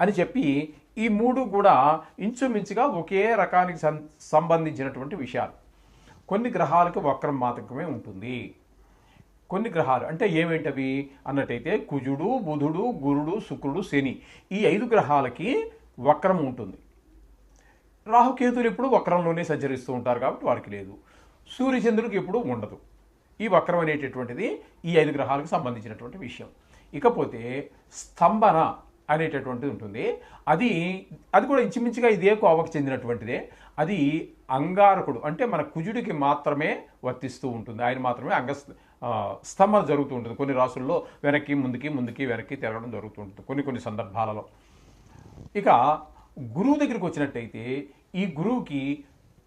అని చెప్పి ఈ మూడు కూడా ఇంచుమించుగా ఒకే రకానికి సం- సంబంధించినటువంటి విషయాలు. కొన్ని గ్రహాలకు వక్రం మాతకమే ఉంటుంది. కొన్ని గ్రహాలు అంటే ఏమేంటవి? అన్నట్టయితే కుజుడు బుధుడు గురుడు శుక్రుడు శని ఈ ఐదు గ్రహాలకి వక్రం ఉంటుంది. రాహుకేతులు ఎప్పుడు వక్రంలోనే సంచరిస్తూ ఉంటారు కాబట్టి వారికి లేదు. సూర్యచంద్రుడికి ఎప్పుడు ఉండదు. ఈ వక్రం అనేటటువంటిది ఈ ఐదు గ్రహాలకు సంబంధించినటువంటి విషయం. ఇకపోతే స్తంభన అనేటటువంటిది ఉంటుంది. అది అది కూడా ఇంచుమించుగా ఇదే కోవకు చెందినటువంటిదే. అది అంగారకుడు అంటే మన కుజుడికి మాత్రమే వర్తిస్తూ ఉంటుంది. ఆయన మాత్రమే అంగ స్తంభన జరుగుతూ ఉంటుంది. కొన్ని రాసుల్లో వెనక్కి ముందుకి ముందుకి వెనక్కి తిరగడం జరుగుతూ ఉంటుంది కొన్ని కొన్ని సందర్భాలలో. ఇక గురువు దగ్గరికి వచ్చినట్టయితే ఈ గురువుకి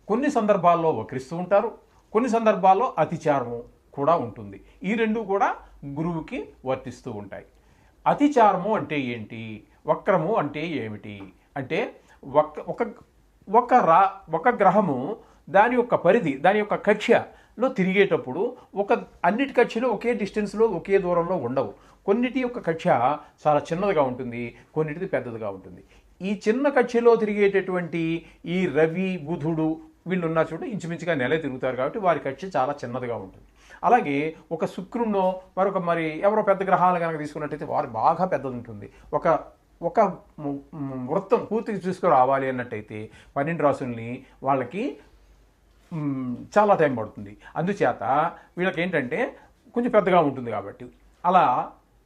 కొన్ని సందర్భాల్లో వక్రిస్తూ ఉంటారు. కొన్ని సందర్భాల్లో అతిచారము కూడా ఉంటుంది. ఈ రెండు కూడా గురువుకి వర్తిస్తూ ఉంటాయి. అతిచారము అంటే ఏంటి? వక్రము అంటే ఏమిటి? అంటే ఒక ఒక ఒక రా ఒక గ్రహము దాని యొక్క పరిధి దాని యొక్క కక్ష్యలో తిరిగేటప్పుడు ఒక అన్నిటి కక్షలు ఒకే డిస్టెన్స్లో ఒకే దూరంలో ఉండవు. కొన్నిటి యొక్క కక్ష చాలా చిన్నదిగా ఉంటుంది కొన్నిటిది పెద్దదిగా ఉంటుంది. ఈ చిన్న కక్షలో తిరిగేటటువంటి ఈ రవి బుధుడు వీళ్ళు ఉన్న చోట ఇంచుమించుగా నెల తిరుగుతారు కాబట్టి వారి కక్ష చాలా చిన్నదిగా ఉంటుంది. అలాగే ఒక శుక్రుణ్ణో మరొక మరి ఎవరో పెద్ద గ్రహాలు కనుక తీసుకున్నట్టయితే వారు బాగా పెద్దది ఉంటుంది ఒక ఒక వృత్తం పూర్తిగా తీసుకురావాలి అన్నట్టయితే పన్నెండు రాసుల్ని వాళ్ళకి చాలా టైం పడుతుంది. అందుచేత వీళ్ళకి ఏంటంటే కొంచెం పెద్దగా ఉంటుంది కాబట్టి. అలా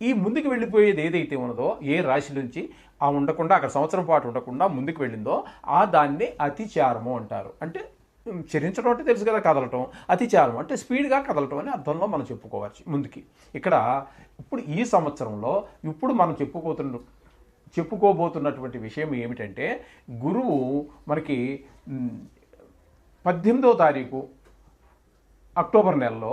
ఈ ముందుకు వెళ్ళిపోయేది ఏదైతే ఉన్నదో ఏ రాశి నుంచి ఆ ఉండకుండా అక్కడ సంవత్సరం పాటు ఉండకుండా ముందుకు వెళ్ళిందో ఆ దాన్ని అతిచారము అంటారు. అంటే చరించడం అంటే తెలుసు కదా కదలటం. అతిచారం అంటే స్పీడ్గా కదలటం అని అర్థంలో మనం చెప్పుకోవచ్చు ముందుకి. ఇక్కడ ఇప్పుడు ఈ సంవత్సరంలో ఇప్పుడు మనం చెప్పుకోతున్న చెప్పుకోబోతున్నటువంటి విషయం ఏమిటంటే గురువు మనకి పద్దెనిమిదో తారీఖు అక్టోబర్ నెలలో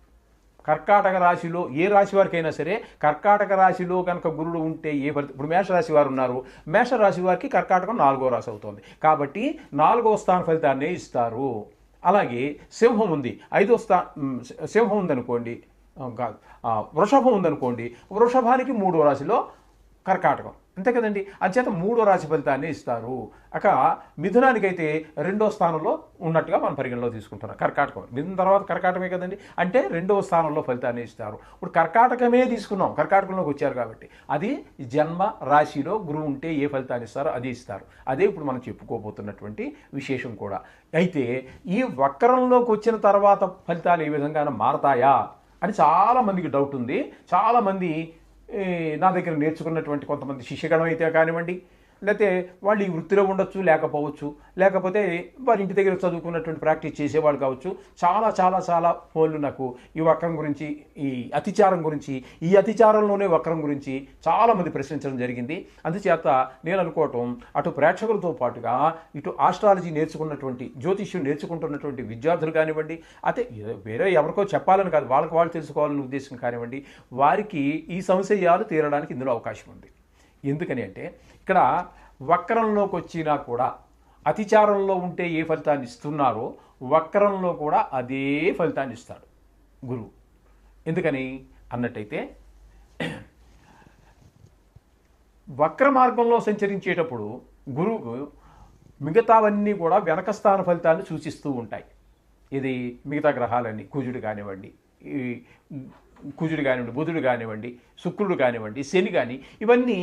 కర్కాటక రాశిలో ఏ రాశి వారికైనా సరే కర్కాటక రాశిలో కనుక గురుడు ఉంటే ఏ ఫలితం ఇప్పుడు మేషరాశి వారు ఉన్నారు. మేషరాశి వారికి కర్కాటకం నాలుగో రాశి అవుతుంది. కాబట్టి నాలుగో స్థాన ఫలితాన్నే ఇస్తారు. అలాగే సింహం ఉంది. ఐదో స్థా సింహం ఉందనుకోండి కాదు వృషభం ఉందనుకోండి వృషభానికి మూడో రాశిలో కర్కాటకం. అంతే కదండి. అంచేత మూడో రాశి ఫలితాన్ని ఇస్తారు. అక మిథునానికైతే రెండో స్థానంలో ఉన్నట్టుగా మనం పరిగణలో తీసుకుంటున్నాం. కర్కాటకం. మిథున తర్వాత కర్కాటకమే కదండి. అంటే రెండవ స్థానంలో ఫలితాన్ని ఇస్తారు. ఇప్పుడు కర్కాటకమే తీసుకున్నాం. కర్కాటకంలోకి వచ్చారు కాబట్టి అది జన్మ రాశిలో గురువు ఉంటే ఏ ఫలితాన్ని ఇస్తారో అది ఇస్తారు. అదే ఇప్పుడు మనం చెప్పుకోబోతున్నటువంటి విశేషం కూడా. అయితే ఈ వక్రంలోకి వచ్చిన తర్వాత ఫలితాలు ఏ విధంగా మారతాయా అని చాలామందికి డౌట్ ఉంది. చాలామంది నా దగ్గర నేర్చుకున్నటువంటి కొంతమంది శిష్యగణం అయితే కానివ్వండి లేకపోతే వాళ్ళు ఈ వృత్తిలో ఉండొచ్చు లేకపోవచ్చు. లేకపోతే వారి ఇంటి దగ్గర చదువుకున్నటువంటి ప్రాక్టీస్ చేసేవాళ్ళు కావచ్చు. చాలా చాలా చాలా ఫోన్లు నాకు ఈ వక్రం గురించి ఈ అతిచారం గురించి ఈ అతిచారంలోనే వక్రం గురించి చాలామంది ప్రశ్నించడం జరిగింది. అందుచేత నేను అనుకోవటం అటు ప్రేక్షకులతో పాటుగా ఇటు ఆస్ట్రాలజీ నేర్చుకున్నటువంటి జ్యోతిష్యం నేర్చుకుంటున్నటువంటి విద్యార్థులు కానివ్వండి అయితే వేరే ఎవరికో చెప్పాలని కాదు వాళ్ళకి వాళ్ళు తెలుసుకోవాలని ఉద్దేశం కానివ్వండి వారికి ఈ సంశయాలు తీరడానికి ఇందులో అవకాశం ఉంది. ఎందుకని అంటే ఇక్కడ వక్రంలోకి వచ్చినా కూడా అతిచారంలో ఉంటే ఏ ఫలితాన్ని ఇస్తున్నారో వక్రంలో కూడా అదే ఫలితాన్ని ఇస్తాడు గురువు. ఎందుకని అన్నట్టయితే వక్ర మార్గంలో సంచరించేటప్పుడు గురువుకు మిగతావన్నీ కూడా వెనక స్థాన ఫలితాన్ని సూచిస్తూ ఉంటాయి. ఇది మిగతా గ్రహాలన్నీ కుజుడు కానివ్వండి ఈ కుజుడు కానివ్వండి బుధుడు కానివ్వండి శుక్రుడు కానివ్వండి శని కానీ ఇవన్నీ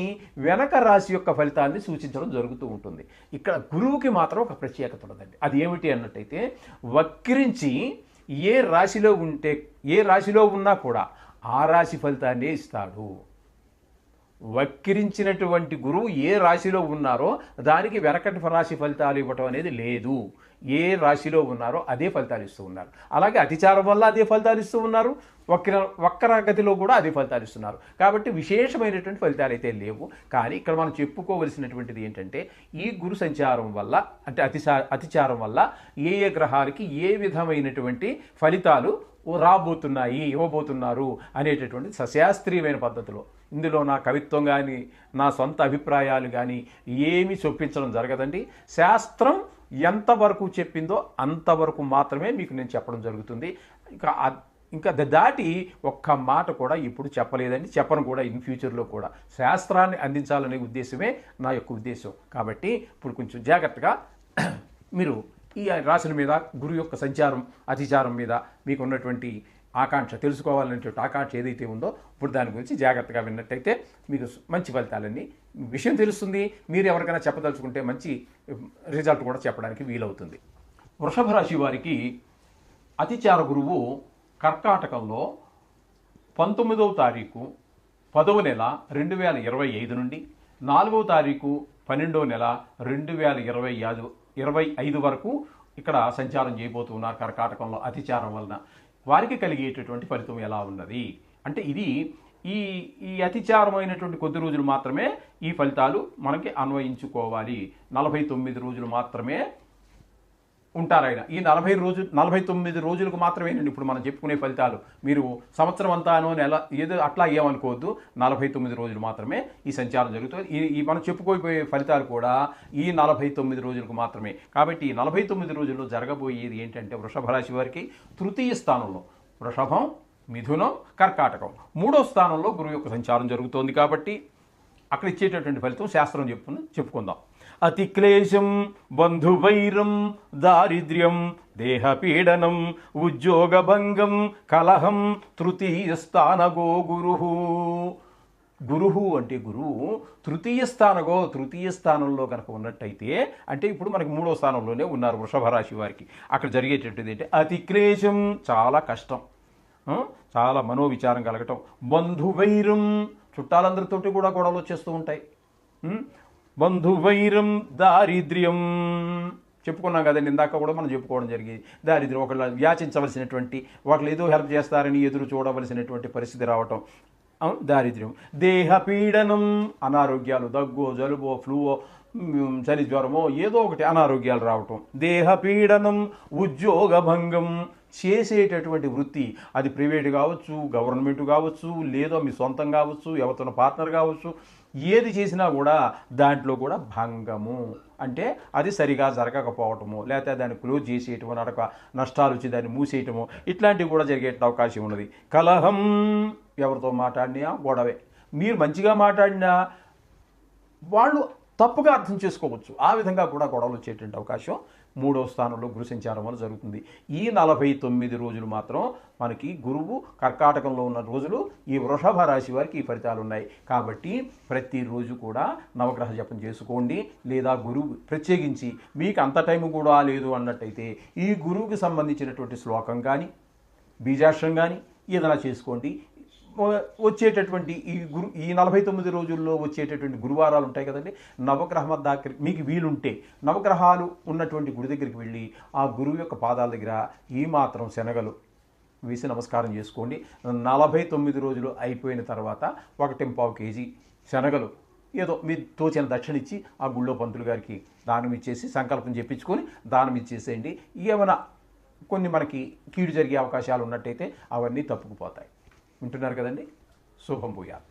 వెనక రాశి యొక్క ఫలితాన్ని సూచించడం జరుగుతూ ఉంటుంది. ఇక్కడ గురువుకి మాత్రం ఒక ప్రత్యేకత ఉండదండి అది ఏమిటి అన్నట్టయితే వక్రించి ఏ రాశిలో ఉంటే ఏ రాశిలో ఉన్నా కూడా ఆ రాశి ఫలితాన్నే ఇస్తాడు. వక్కిరించినటువంటి గురువు ఏ రాశిలో ఉన్నారో దానికి వెనకటి రాశి ఫలితాలు ఇవ్వటం అనేది లేదు. ఏ రాశిలో ఉన్నారో అదే ఫలితాలు ఇస్తూ ఉన్నారు. అలాగే అతిచారం వల్ల అదే ఫలితాలు ఇస్తూ ఉన్నారు. వక్ర వక్రగతిలో కూడా అదే ఫలితాలు ఇస్తున్నారు. కాబట్టి విశేషమైనటువంటి ఫలితాలు అయితే లేవు. కానీ ఇక్కడ మనం చెప్పుకోవలసినటువంటిది ఏంటంటే ఈ గురు సంచారం వల్ల అంటే అతిచా అతిచారం వల్ల ఏ ఏ గ్రహాలకి ఏ విధమైనటువంటి ఫలితాలు రాబోతున్నాయి ఇవ్వబోతున్నారు అనేటటువంటి సశాస్త్రీయమైన పద్ధతిలో ఇందులో నా కవిత్వం కానీ నా సొంత అభిప్రాయాలు కానీ ఏమీ చొప్పించడం జరగదండి. శాస్త్రం ఎంతవరకు చెప్పిందో అంతవరకు మాత్రమే మీకు నేను చెప్పడం జరుగుతుంది. ఇంకా ఇంకా ద- దాటి ఒక్క మాట కూడా ఇప్పుడు చెప్పలేదండి. చెప్పను కూడా ఇన్ ఫ్యూచర్లో కూడా. శాస్త్రాన్ని అందించాలనే ఉద్దేశమే నా యొక్క ఉద్దేశం. కాబట్టి ఇప్పుడు కొంచెం జాగ్రత్తగా మీరు ఈ రాశుల మీద గురు యొక్క సంచారం అతిచారం మీద మీకు ఉన్నటువంటి ఆకాంక్ష తెలుసుకోవాలనేటువంటి ఆకాంక్ష ఏదైతే ఉందో ఇప్పుడు దాని గురించి జాగ్రత్తగా విన్నట్టయితే మీకు మంచి ఫలితాలన్నీ విషయం తెలుస్తుంది. మీరు ఎవరికైనా చెప్పదలుచుకుంటే మంచి రిజల్ట్ కూడా చెప్పడానికి వీలవుతుంది. వృషభ రాశి వారికి అతిచార గురువు కర్కాటకంలో పంతొమ్మిదవ తారీఖు పదవ నెల రెండు వేల ఇరవై ఐదు నుండి నాలుగవ తారీఖు పన్నెండవ నెల రెండు వేల ఇరవై ఐదు ఇరవై ఐదు వరకు ఇక్కడ సంచారం చేయబోతున్నారు కర్కాటకంలో అతిచారం వలన. వారికి కలిగేటటువంటి ఫలితం ఎలా ఉన్నది? అంటే ఇది ఈ ఈ అతిచారమైనటువంటి కొద్ది రోజులు మాత్రమే ఈ ఫలితాలు మనకి అన్వయించుకోవాలి. నలభై తొమ్మిది రోజులు మాత్రమే ఉంటారు ఆయన ఈ నలభై రోజు నలభై తొమ్మిది రోజులకు మాత్రమేనండి ఇప్పుడు మనం చెప్పుకునే ఫలితాలు. మీరు సంవత్సరం అంతానో నెల ఏదో అట్లా ఏమనుకోవద్దు. నలభై తొమ్మిది రోజులు మాత్రమే ఈ సంచారం జరుగుతుంది. ఈ ఈ మనం చెప్పుకోబోయే ఫలితాలు కూడా ఈ నలభై తొమ్మిది రోజులకు మాత్రమే. కాబట్టి ఈ నలభై తొమ్మిది రోజుల్లో జరగబోయేది ఏంటంటే వృషభ రాశి వారికి తృతీయ స్థానంలో వృషభం మిథునం కర్కాటకం. మూడో స్థానంలో గురువు యొక్క సంచారం జరుగుతోంది కాబట్టి అక్కడ ఇచ్చేటటువంటి ఫలితం శాస్త్రం చెప్పుకుని చెప్పుకుందాం. అతిక్లేశం బంధువైరం దారిద్ర్యం దేహపీడనం ఉద్యోగభంగం కలహం తృతీయ స్థానగో గురు. గురువు అంటే గురువు తృతీయ స్థానగో తృతీయ స్థానంలో కనుక ఉన్నట్టయితే అంటే ఇప్పుడు మనకి మూడో స్థానంలోనే ఉన్నారు వృషభ రాశి వారికి. అక్కడ జరిగేటటువంటిది అంటే అతిక్లేశం చాలా కష్టం. చాలా మనోవిచారం కలగటం. బంధువైరం చుట్టాలందరితోటి కూడా గొడవలు వచ్చేస్తూ ఉంటాయి. బంధువైరం దారిద్ర్యం. చెప్పుకున్నాం కదండి ఇందాక కూడా మనం చెప్పుకోవడం జరిగింది దారిద్ర్యం ఒకళ్ళు యాచించవలసినటువంటి ఒకళ్ళు ఏదో హెల్ప్ చేస్తారని ఎదురు చూడవలసినటువంటి పరిస్థితి రావటం దారిద్ర్యం. దేహ పీడనం అనారోగ్యాలు దగ్గు జలుబో ఫ్లూవో చలి జ్వరమో ఏదో ఒకటి అనారోగ్యాలు రావటం. దేహ పీడనం ఉద్యోగ భంగం చేసేటటువంటి వృత్తి అది ప్రైవేట్ కావచ్చు గవర్నమెంట్ కావచ్చు లేదో మీ సొంతం కావచ్చు ఎవరితో పార్ట్నర్ కావచ్చు ఏది చేసినా కూడా దాంట్లో కూడా భంగము. అంటే అది సరిగా జరగకపోవటము లేకపోతే దాన్ని క్లోజ్ చేసేయటము నడక నష్టాలు వచ్చి దాన్ని మూసేయటము ఇట్లాంటివి కూడా జరిగే అవకాశం ఉన్నది. కలహం ఎవరితో మాట్లాడినా గొడవే. మీరు మంచిగా మాట్లాడినా వాళ్ళు తప్పుగా అర్థం చేసుకోవచ్చు. ఆ విధంగా కూడా గొడవలు వచ్చేటువంటి అవకాశం మూడో స్థానంలో గురు సంచారం వల్ల జరుగుతుంది. ఈ నలభై తొమ్మిది రోజులు మాత్రం మనకి గురువు కర్కాటకంలో ఉన్న రోజులు ఈ వృషభ రాశి వారికి ఈ ఫలితాలు ఉన్నాయి. కాబట్టి ప్రతిరోజు కూడా నవగ్రహ జపం చేసుకోండి. లేదా గురువు ప్రత్యేకించి మీకు అంత టైం కూడా లేదు అన్నట్టయితే ఈ గురువుకి సంబంధించినటువంటి శ్లోకం కానీ బీజాక్షరం కానీ ఏదైనా చేసుకోండి. వచ్చేటటువంటి ఈ గురు ఈ నలభై తొమ్మిది రోజుల్లో వచ్చేటటువంటి గురువారాలు ఉంటాయి కదండి. నవగ్రహ దగ్గర మీకు వీలుంటే నవగ్రహాలు ఉన్నటువంటి గుడి దగ్గరికి వెళ్ళి ఆ గురువు యొక్క పాదాల దగ్గర ఈ మాత్రం శనగలు వేసి నమస్కారం చేసుకోండి. నలభై తొమ్మిది రోజులు అయిపోయిన తర్వాత ఒకటి పావు కేజీ శనగలు ఏదో మీ తోచిన దక్షిణ ఇచ్చి ఆ గుళ్ళో పంతులు గారికి దానం ఇచ్చేసి సంకల్పం చెప్పించుకొని దానం ఇచ్చేసేయండి. ఏమైనా కొన్ని మనకి కీడు జరిగే అవకాశాలు ఉన్నట్టయితే అవన్నీ తప్పుకుపోతాయి. వింటున్నారు కదండి. శుభం భూయాత్.